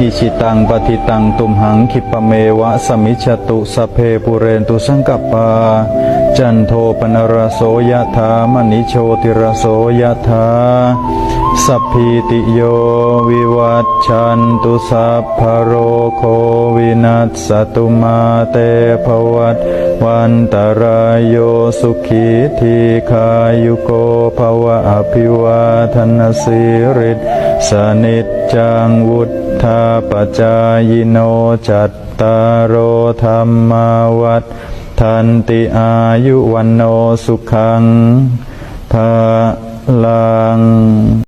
อิชิตังปฏิตังตุมหังคิปะเมวะสมิจตุสเพปุเรนตุสังกปา จันโทปนรโสยะถามณิโชติรโสยะถาสัพพิติโยวิวัตชันตุสัพพโรโควินัสสตุมาเตภวัตวันตรายโยสุขีทีขายุโกภวะอภิวาทนสิริสนิจจังวุ ธาปจายโนจัตตารโอธรรมาวัฏทันติอายุวันโนสุขังภาลัง